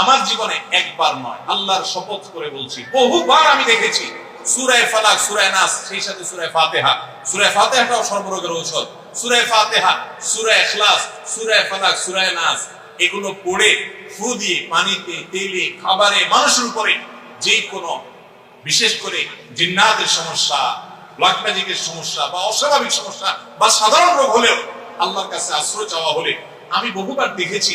আমার জীবনে একবার নয়, আল্লাহর শপথ করে বলছি, বহুবার আমি দেখেছি, সুরায় ফালাক, সুরায় নাস, সেই সাথে সুরায় ফাতেহা। সুরায় ফাতেহাটাও সর্বরোগের ঔষধ। সুরায় ফাতেহা, সুরায় ইখলাস, সুরায় ফালাক, সুরায় নাস, এগুলো পড়ে, ফু দিয়ে পানিতে, তেলে, খাবারে, মানুষের উপরে যে কোনো, বিশেষ করে জিন্নাতের সমস্যা ব্ল্যাক ম্যাজিকের সমস্যা বা অস্বাভাবিক সমস্যা বা সাধারণ রোগ হলেও আল্লাহর কাছে আশ্রয় চাওয়া হলে, আমি বহুবার দেখেছি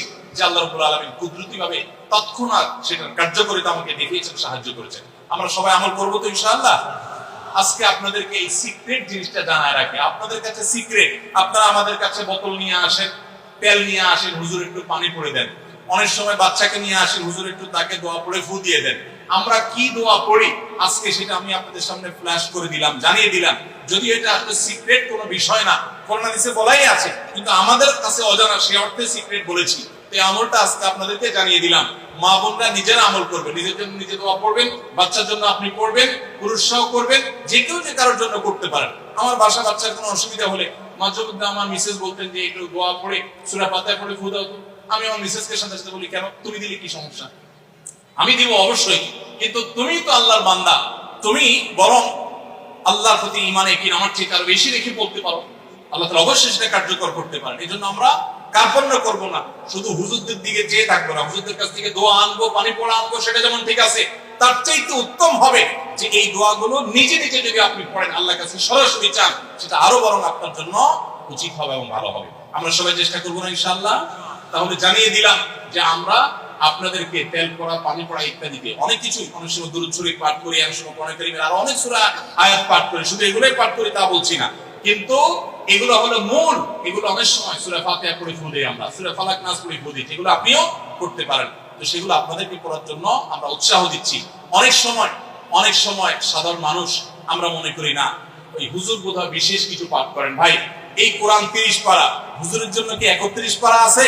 আজকে আমাদের কাছে বোতল নিয়ে আসেন, তেল নিয়ে আসেন, হুজুর একটু পানি দেন। অনেক সময় বাচ্চাকে নিয়ে আসেন, হুজুর একটু তাকে দোয়া পড়ে ফু দিয়ে দেন। আমরা কি দোয়া পড়ি? আজকে সেটা আমি আপনাদের সামনে ফ্ল্যাশ করে দিলাম, জানিয়ে দিলাম। যদি এটা আসলে সিক্রেট কোনো বিষয় না, করোনা নিচে বলাই আছে, কিন্তু আমাদের কাছে অজানা, সে অর্থে সিক্রেট বলেছি। এই আমলটা আজকে আপনাদেরকে জানিয়ে দিলাম। মা বোনরা নিজেরা আমল নিজের জন্য নিজে দোয়া পড়বেন বাচ্চার জন্য আপনি পুরুষরাও করবেন, যে কেউ যে কারোর জন্য করতে পারেন। আমার বাসা বাচ্চার কোনো অসুবিধা হলে মাঝে মধ্যে আমার মিসেস বলতেন যে, একটু দোয়া পড়ে, সুরা পাতায় পড়ে দাও আমি আমার মিসেসকে সাথে সাথে বলি, কেন? তুমি দিলে কি সমস্যা? আমি দিব অবশ্যই, কিন্তু তুমি তো আল্লাহর বান্দা। তুমি বরং আল্লাহর প্রতি ইমানে কি আমার ঠিক বেশি রেখে বলতে পারো। আল্লাহ অবশ্যই সেটা কার্যকর করতে পারেন। এই জন্য আমরা কার্পণ্য করব না। শুধু হুজুরদের দিকে চেয়ে থাকব না। হুজুরদের কাছ থেকে দোয়া আনব, পানি পড়া আনব, সেটা যেমন ঠিক আছে, তার চাইতে উত্তম হবে যে এই দোয়াগুলো নিজে নিজে যদি আপনি পড়েন, আল্লাহর কাছে সরাসরি চান, সেটা আরও বরং আপনার জন্য উচিত হবে এবং ভালো হবে। আমরা সবাই চেষ্টা করব না ইনশাল্লাহ তাহলে জানিয়ে দিলাম যে আমরা আপনাদেরকে তেল পড়া, পানি পড়া ইত্যাদিতে অনেক কিছু অনেক সময় দুরুদ শরীফ পাঠ করি, অনেক সময় কোরআন আর অনেক সূরা আয়াত পাঠ করি, শুধু এগুলোই পাঠ করি তা বলছি না। কিন্তু এগুলো হলো মূল, এগুলো অনেক সময় সূরা ফাতিহা পড়ে ফুল দিই আমরা, সূরা ফালাক নাস পড়ে ফুল দিই এগুলো আপনিও করতে পারেন। তো সেগুলো আপনাদেরকে পড়ার জন্য আমরা উৎসাহ দিচ্ছি। অনেক সময় অনেক সময় সাধারণ মানুষ আমরা মনে করি না, ওই হুজুর বোধহয় বিশেষ কিছু পাঠ করেন। ভাই, এই কোরআন তিরিশ পারা, হুজুরের জন্য কি একত্রিশ পারা আছে?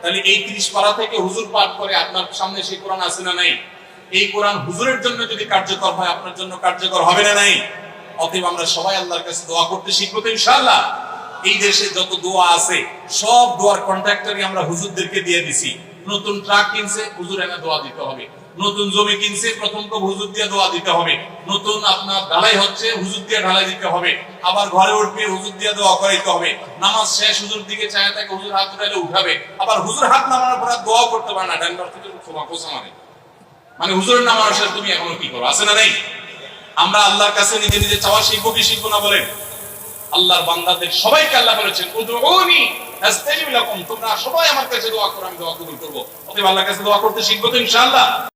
তাহলে এই তিরিশ পারা থেকে হুজুর পাঠ করে আপনার সামনে সেই কোরআন আছে না নাই? এই কোরআন হুজুরের জন্য যদি কার্যকর হয়, আপনার জন্য কার্যকর হবে না নাই? অতএব আমরা সবাই আল্লাহর কাছে দোয়া করতে শিখব তো ইনশাআল্লাহ। এই দেশে যত দোয়া আছে, সব দোয়ার কন্ট্রাক্টরই আমরা হুজুরদেরকে দিয়ে দিছি। নতুন ট্রাক কিনছে, হুজুর এনে দোয়া দিতে হবে। নতুন জমি কিনছে, প্রথম তো হুজুর দিয়ে দোয়া দিতে হবে। নতুন আপনার ঢালাই হচ্ছে, হুজুর দিয়ে ঢালাই দিতে হবে। আবার ঘরে উঠবে হুজুর দিয়ে দোয়া করাইতে হবে। নামাজ শেষ, হুজুর দিকে চায় থাকে, হুজুর হাত উঠাইলে উঠাবে। আবার হুজুর হাত নামানোর পর দোয়া করতে পারে না। ডান্ডার থেকে খোলা কোসা মানে মানে হুজুরের নামানোর সাথে তুমি এখনও কি করো? আছে না নেই? আমরা আল্লাহর কাছে নিজে নিজে চাওয়া শিখব কি শিখব না বলেন? আল্লাহর বান্দাদের সবাইকে আল্লাহ বলেছেন, উদউনি আস্তাজিব তোমরা সবাই আমার কাছে দোয়া করো, আমি দোয়া কবুল করব। অতএব আল্লাহর কাছে দোয়া করতে শিখব তো ইনশাআল্লাহ।